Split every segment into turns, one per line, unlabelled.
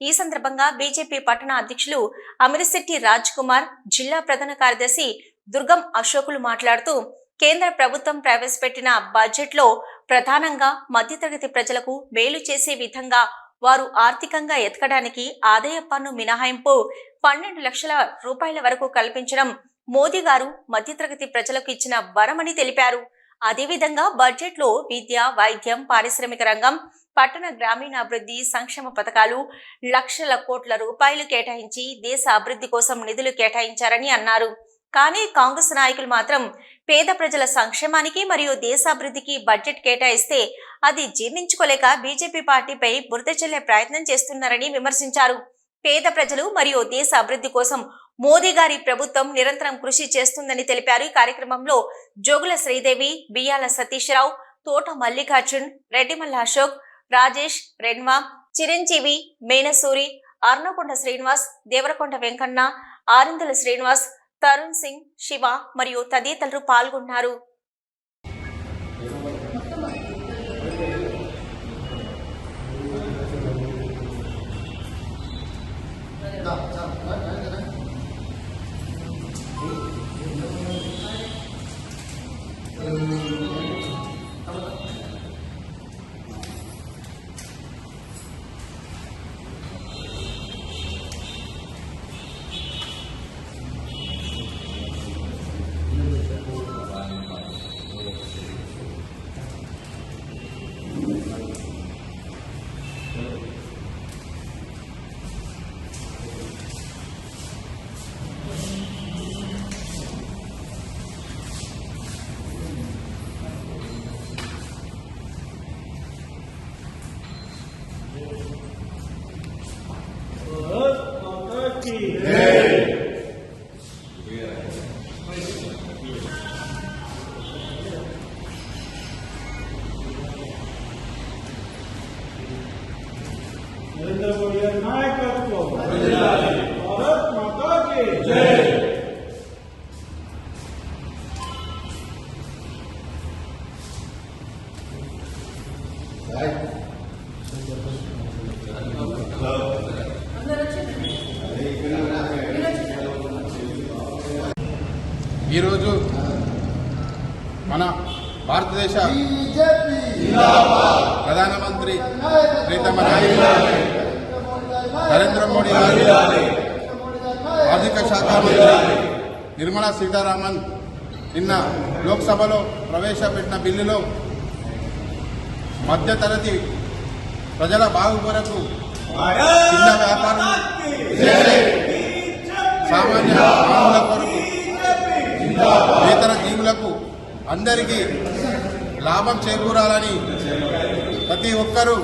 ఈ సందర్భంగా బీజేపీ పట్టణ అధ్యక్షులు అమిరిశెట్టి రాజ్ కుమార్ జిల్లా ప్రధాన కార్యదర్శి దుర్గం అశోకులు మాట్లాడుతూ కేంద్ర ప్రభుత్వం ప్రవేశపెట్టిన బడ్జెట్లో ప్రధానంగా మధ్యతరగతి ప్రజలకు మేలు చేసే విధంగా వారు ఆర్థికంగా ఎదగడానికి ఆదాయ పన్ను మినహాయింపు పన్నెండు లక్షల రూపాయల వరకు కల్పించడం మోదీ గారు మధ్యతరగతి ప్రజలకు ఇచ్చిన వరమని తెలిపారు. అదేవిధంగా బడ్జెట్లో విద్య వైద్యం పారిశ్రామిక రంగం పట్టణ గ్రామీణాభివృద్ధి సంక్షేమ పథకాలు లక్షల కోట్ల రూపాయలు కేటాయించి దేశ అభివృద్ధి కోసం నిధులు కేటాయించారని అన్నారు. కానీ కాంగ్రెస్ నాయకులు మాత్రం పేద ప్రజల సంక్షేమానికి మరియు దేశాభివృద్ధికి బడ్జెట్ కేటాయిస్తే అది జీర్ణించుకోలేక బీజేపీ పార్టీపై బురద చెల్లే ప్రయత్నం చేస్తున్నారని విమర్శించారు. పేద ప్రజలు మరియు దేశ అభివృద్ధి కోసం మోదీ గారి ప్రభుత్వం నిరంతరం కృషి చేస్తుందని తెలిపారు. ఈ కార్యక్రమంలో జోగుల శ్రీదేవి బియ్యాల సతీష్ రావు తోట మల్లికార్జున్ రెడ్డిమల్ల అశోక్ రాజేష్ రెన్వా చిరంజీవి మేనసూరి అర్నకొండ శ్రీనివాస్ దేవరకొండ వెంకన్న ఆరిందల శ్రీనివాస్ తరుణ్ సింగ్ శివ మరియు తదితరులు పాల్గొన్నారు.
Thank you. Linda, what do you? My couple. What do you
ఈరోజు మన భారతదేశ ప్రధానమంత్రి ప్రీతమ నరేంద్ర మోడీ గారు ఆర్థిక శాఖ మంత్రి నిర్మలా సీతారామన్ నిన్న లోక్సభలో ప్రవేశపెట్టిన బిల్లులో మధ్యతరగతి ప్రజల బాగు కొరకు చిన్న వ్యాపారం సామాన్య కొరకు ఇతర జీవులకు అందరికీ లాభం చేకూరాలని ప్రతి ఒక్కరూ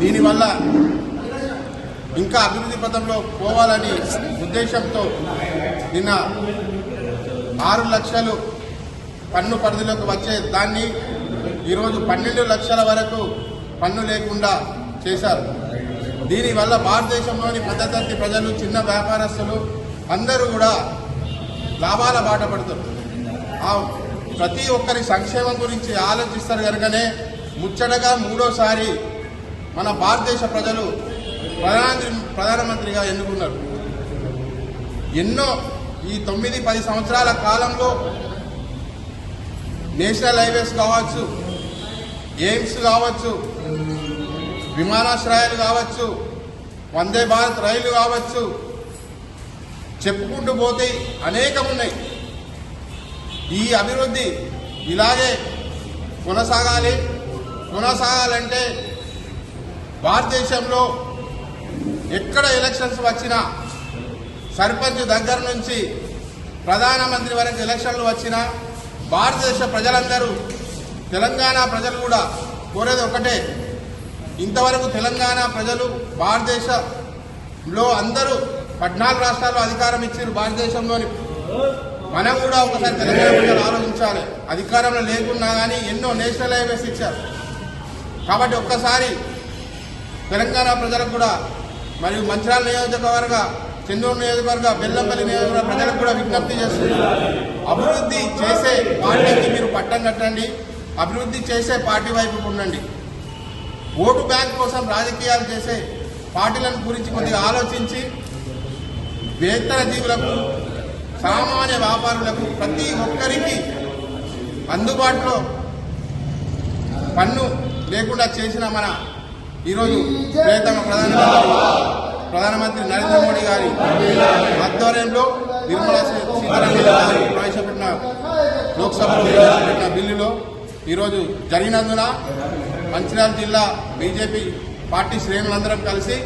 దీనివల్ల ఇంకా అభివృద్ధి పథంలో పోవాలని ఉద్దేశంతో నిన్న ఆరు లక్షలు పన్ను పరిధిలోకి వచ్చే దాన్ని ఈరోజు పన్నెండు లక్షల వరకు పన్ను లేకుండా చేశారు. దీనివల్ల భారతదేశంలోని మధ్యతరగతి ప్రజలు చిన్న వ్యాపారస్తులు అందరూ కూడా లాభాల బాట పడుతారు ఆ ప్రతి ఒక్కరి సంక్షేమం గురించి ఆలోచిస్తారు కనుకనే ముచ్చటగా మూడోసారి మన భారతదేశ ప్రజలు ప్రధానమంత్రి ప్రధానమంత్రిగా ఎన్నుకున్నారు. ఎన్నో ఈ తొమ్మిది పది సంవత్సరాల కాలంలో నేషనల్ హైవేస్ కావచ్చు ఎయిమ్స్ కావచ్చు విమానాశ్రయాలు కావచ్చు వందే భారత్ రైలు కావచ్చు చెప్పుకుంటూ పోతే అనేకం ఉన్నాయి ఈ అభివృద్ధి ఇలాగే కొనసాగాలి. కొనసాగాలంటే భారతదేశంలో ఎక్కడ ఎలక్షన్స్ వచ్చినా సర్పంచ్ దగ్గర నుంచి ప్రధానమంత్రి వరకు ఎలక్షన్లు వచ్చినా భారతదేశ ప్రజలందరూ తెలంగాణ ప్రజలు కూడా కోరేది ఒకటే. ఇంతవరకు తెలంగాణ ప్రజలు భారతదేశంలో అందరూ పద్నాలుగు రాష్ట్రాల్లో అధికారం ఇచ్చారు భారతదేశంలోని. మనం కూడా ఒకసారి తెలంగాణ ప్రజలు ఆలోచించాలి. అధికారంలో లేకున్నా కానీ ఎన్నో నేషనల్ హైవేస్ ఇచ్చారు. కాబట్టి ఒక్కసారి తెలంగాణ ప్రజలకు కూడా మరియు మంచిరాల నియోజకవర్గ చెన్నూరు నియోజకవర్గ బెల్లంపల్లి నియోజకవర్గ ప్రజలకు కూడా విజ్ఞప్తి చేస్తున్నారు అభివృద్ధి చేసే పార్టీకి మీరు పట్టం కట్టండి. అభివృద్ధి చేసే పార్టీ వైపు ఉండండి. ఓటు బ్యాంక్ కోసం రాజకీయాలు చేసే పార్టీలను గురించి కొద్దిగా ఆలోచించి వేతన జీవులకు సామాన్య వ్యాపారులకు ప్రతి ఒక్కరికి అందుబాటులో పన్ను లేకుండా చేసిన మన ఈరోజు ప్రియతమ ప్రధానమంత్రి ప్రధానమంత్రి నరేంద్ర మోడీ గారి ఆధ్వర్యంలో నిర్మలా సీతారామన్ గారు ప్రవేశపెట్టిన లోక్సభ ప్రవేశపెట్టిన బిల్లులో ఈరోజు జరిగినందున మంచిర్యాల జిల్లా బీజేపీ పార్టీ శ్రేణులందరం కలిసి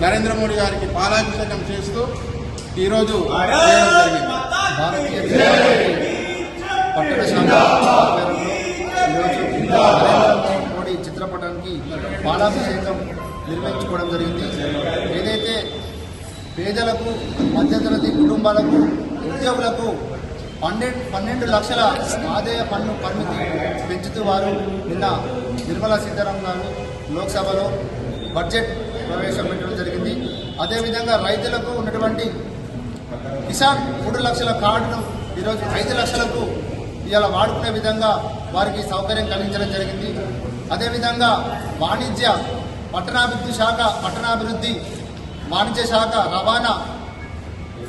నరేంద్ర మోడీ గారికి పాలాభిషేకం చేస్తూ ఈరోజు జరిగింది
భారతీయ పట్టణ ఈరోజు మోడీ చిత్రపటానికి పాలాభిషేకం నిర్వహించుకోవడం జరిగింది. ఏదైతే పేదలకు మధ్యతరగతి కుటుంబాలకు ఉద్యోగులకు పన్నెండు పన్నెండు లక్షల ఆదాయ పన్ను పరిమితి పెంచుతూ వారు నిన్న నిర్మలా సీతారామన్ గారు లోక్సభలో బడ్జెట్ ప్రవేశపెట్టడం జరిగింది. అదేవిధంగా రైతులకు ఉన్నటువంటి కిసాన్ మూడు లక్షల కార్డును ఈరోజు ఐదు లక్షలకు ఇవాళ వాడుకునే విధంగా వారికి సౌకర్యం కలిగించడం జరిగింది. అదేవిధంగా వాణిజ్య పట్టణాభివృద్ధి శాఖ పట్టణాభివృద్ధి వాణిజ్య శాఖ రవాణా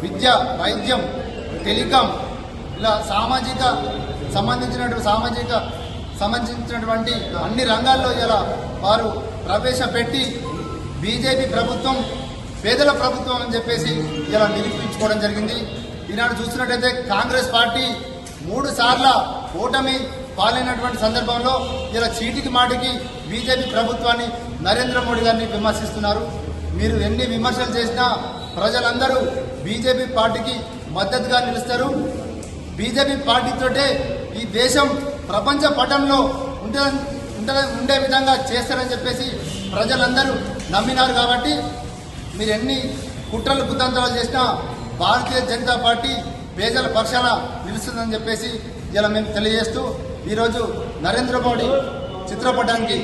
విద్య వైద్యం టెలికాం ఇలా సామాజిక సంబంధించినటువంటి సామాజిక సంబంధించినటువంటి అన్ని రంగాల్లో ఇలా వారు ప్రవేశపెట్టి బీజేపీ ప్రభుత్వం పేదల ప్రభుత్వం అని చెప్పేసి ఇలా నిరూపించుకోవడం జరిగింది. ఈనాడు చూసినట్టయితే కాంగ్రెస్ పార్టీ మూడు సార్ల ఓటమి పాలైనటువంటి సందర్భంలో ఇలా చీటికి మాటికి బీజేపీ ప్రభుత్వాన్ని నరేంద్ర మోడీ గారిని విమర్శిస్తున్నారు. మీరు ఎన్ని విమర్శలు చేసినా ప్రజలందరూ బీజేపీ పార్టీకి మద్దతుగా నిలుస్తారు. బీజేపీ పార్టీతోటే ఈ దేశం ప్రపంచ పటంలో ఉంటే ఉండే విధంగా చేస్తారని చెప్పేసి ప్రజలందరూ నమ్మినారు కాబట్టి మీరు ఎన్ని కుట్రలు కుతంత్రాలు చేసినా భారతీయ జనతా పార్టీ పేదల పక్షాన నిలుస్తుందని చెప్పేసి ఇలా మేము తెలియజేస్తూ ఈరోజు నరేంద్ర మోడీ చిత్రపటానికి